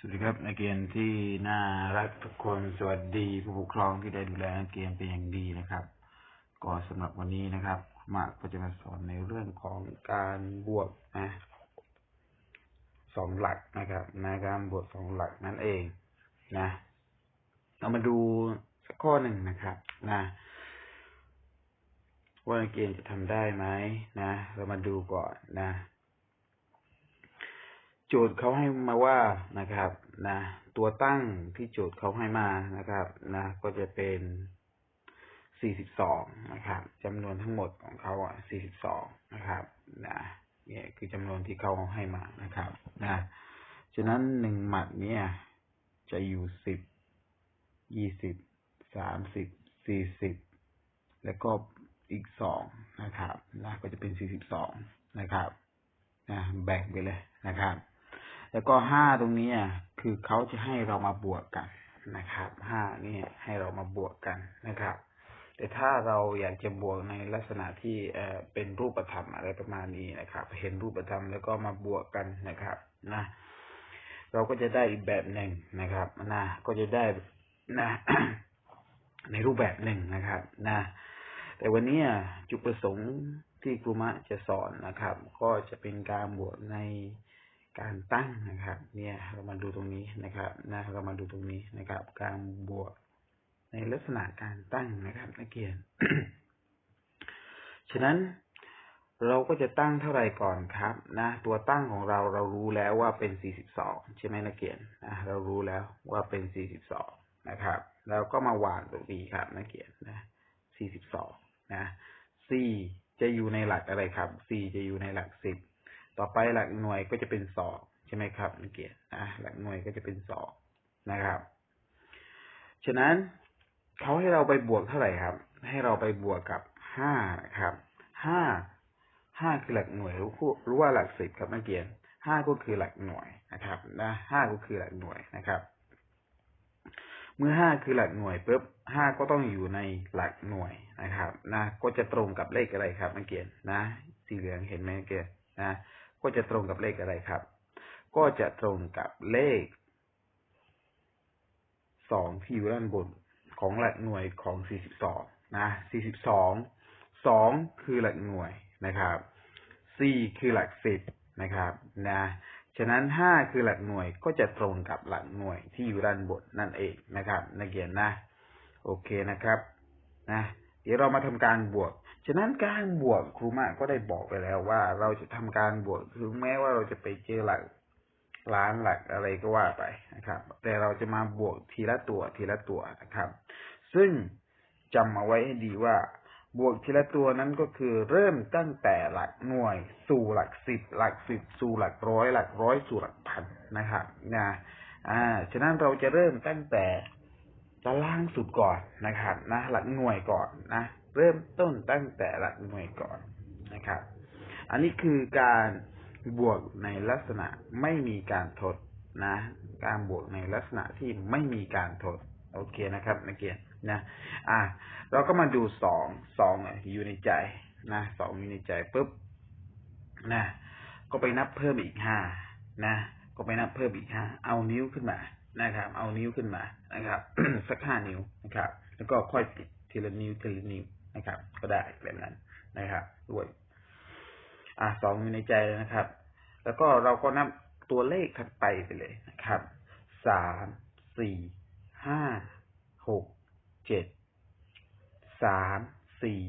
สวัสดีครับนักเรียนที่น่ารักทุกคนสวัสดีผู้ปกครองที่ได้ดูแลนักเรียนเป็นอย่างดีนะครับ ก็สำหรับวันนี้นะครับมาก็จะมาสอนในเรื่องของการบวกนะสองหลักนะครับในการบวกสองหลักนั่นเองนะ เรามาดูสักข้อหนึ่งนะครับนะว่านักเรียนจะทำได้ไหมนะ เรามาดูก่อนนะ โจทย์เขาให้มาว่านะครับนะตัวตั้งที่โจทย์เขาให้มานะครับนะก็จะเป็น 42 นะครับจำนวนทั้งหมดของเขาอะ 42 นะครับนะเนี่ยคือจำนวนที่เขาให้มานะครับนะฉะนั้นหนึ่งหมัดเนี่ยจะอยู่ 10 20 30 40 แล้วก็อีกสองนะครับนะก็จะเป็น 42 นะครับนะแบ่งไปเลยนะครับ แล้วก็ห้าตรงนี้คือเขาจะให้เรามาบวกกันนะครับห้านี่ให้เรามาบวกกันนะครับ แต่ถ้าเราอยากจะบวกในลักษณะที่เออเป็นรูปธรรมอะไรประมาณนี้นะครับ เห็นรูปธรรมแล้วก็มาบวกกันนะครับนะ เราก็จะได้อีกแบบหนึ่งนะครับนะก็จะได้นะ ในรูปแบบหนึ่งนะครับ นะ แต่วันนี้จุดประสงค์ที่ครูมะจะสอนนะครับ ก็จะเป็นการบวกใน การตั้งนะครับ เนี่ยเรามาดูตรงนี้นะครับนะเรามาดูตรงนี้นะครับ การบวกในลักษณะการตั้งนะครับนักเรียน ฉะนั้นเราก็จะตั้งเท่าไหร่ก่อนครับ นะ ตัวตั้งของเราเรารู้แล้วว่าเป็น 42 ใช่ไหมนักเรียนนะเรารู้แล้วว่าเป็น 42 นะครับแล้วก็มาวางตรงนี้ครับนักเรียนนะ 42 นะ C จะอยู่ในหลักอะไรครับ C จะอยู่ในหลัก 10 ต่อไปหลักหน่วยก็จะเป็นสองใช่ไหมครับนักเรียนนะหลักหน่วยก็จะเป็นสองนะครับ ฉะนั้นเขาให้เราไปบวกเท่าไหร่ครับ ให้เราไปบวกกับห้านะครับห้าห้าคือหลักหน่วยรู้รู้ว่าหลักสิบครับนักเรียนห้าก็คือหลักหน่วยนะครับนะห้าก็คือหลักหน่วยนะครับเมื่อห้าคือหลักหน่วยปุ๊บห้าก็ต้องอยู่ในหลักหน่วยนะครับ นะ ก็จะตรงกับเลขอะไรครับนักเรียนนะ สีเหลืองเห็นไหมนักเรียนนะ ก็จะตรงกับเลขอะไรครับ ก็จะตรงกับเลขสองที่อยู่ด้านบนของหลักหน่วยของ 42 นะ 42 2 คือหลักหน่วยนะครับ 4 คือหลักสิบนะครับ นะ ฉะนั้น 5 คือหลักหน่วยก็จะตรงกับหลักหน่วยที่อยู่ด้านบนนั่นเองนะครับ นักเรียนนะ โอเคนะครับ นะ เดี๋ยวเรามาทำการบวก ฉะนั้นการบวกครูมะก็ได้บอกไปแล้วว่า เราจะทำการบวกถึงแม้ว่าเราจะไปเจอหลักล้านหลักอะไรก็ว่าไปนะครับ แต่เราจะมาบวกทีละตัวทีละตัวนะครับ ซึ่งจำเอาไว้ให้ดีว่า บวกทีละตัวนั้นก็คือเริ่มตั้งแต่หลักหน่วย สู่หลักสิบหลักสิบสู่หลักร้อย หลักร้อยสู่หลักพันนะครับนะอ่าฉะนั้นเราจะเริ่มตั้งแต่ ด้านล่างสุดก่อนนะครับ นะหลักหน่วยก่อนนะ เริ่มต้นตั้งแต่หลักหน่วยก่อนนะครับ อันนี้คือการบวกในลักษณะไม่มีการทดนะ การบวกในลักษณะที่ไม่มีการทด โอเคนะครับนักเรียนนะ อะเราก็มาดูสองสองอยู่ในใจนะสองอยู่ในใจปุ๊บนะก็ไปนับเพิ่มอีกห้านะ ก็ไปนับเพิ่มอีกห้าเอานิ้วขึ้นมา นะครับ เอานิ้วขึ้นมานะครับสักห้านิ้วนะครับ แล้วก็ค่อยปิดทีละนิ้วทีละนิ้วนะครับ ก็ได้แบบนั้นนะครับด้วย อะสองอยู่ในใจนะครับ แล้วก็เราก็นับตัวเลขถัดไปไปเลยนะครับสามสี่ห้าหกเจ็ดสามสี่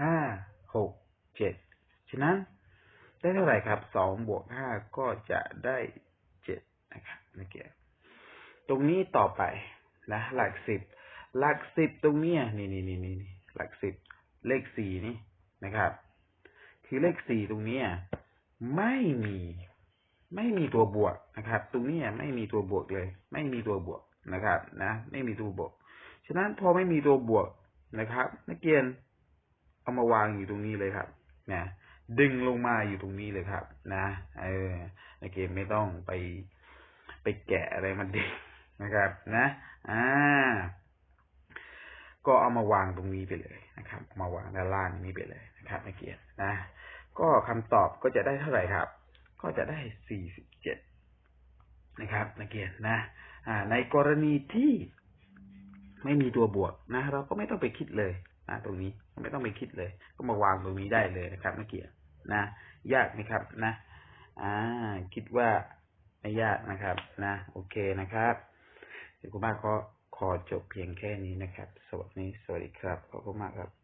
ห้าหกเจ็ดฉะนั้นได้เท่าไหร่ครับสองบวกห้าก็จะได้เจ็ดนะครับนักเกียรต รงนี้ต่อไปนะ หลักสิบ หลักสิบตรงเนี้ยนี่นี่นี่นี่หลักสิบ เลขสี่นี่นะครับ คือเลขสี่ตรงนี้ไม่มี ไม่มีตัวบวกนะครับ ตรงนี้ไม่มีตัวบวกเลย ไม่มีตัวบวกนะครับ นะ ไม่มีตัวบวก ฉะนั้นพอไม่มีตัวบวกนะครับ นักเรียนเอามาวางอยู่ตรงนี้เลยครับนะดึงลงมาอยู่ตรงนี้เลยครับ นะ เออนักเรียนไม่ต้องไปไปแกะอะไรมันดี นะครับนะอ่าก็เอามาวางตรงนี้ไปเลยนะครับ มาวางด้านล่างนี้ไปเลยนะครับนักเรียนนะ ก็คำตอบก็จะได้เท่าไหร่ครับ ก็จะได้สี่สิบเจ็ดนะครับนักเรียนนะ อ่า ในกรณีที่ไม่มีตัวบวกนะ เราก็ไม่ต้องไปคิดเลยนะตรงนี้ไม่ต้องไปคิดเลย ก็มาวางตรงนี้ได้เลยนะครับนักเรียนนะ ยากไหมครับนะ อ่า คิดว่าไม่ยากนะครับ นะ โอเคนะครับ เดี๋ยวคุณมากก็ขอจบเพียงแค่นี้นะครับ สวัสดีสวัสดีครับ ขอบคุณมากครับ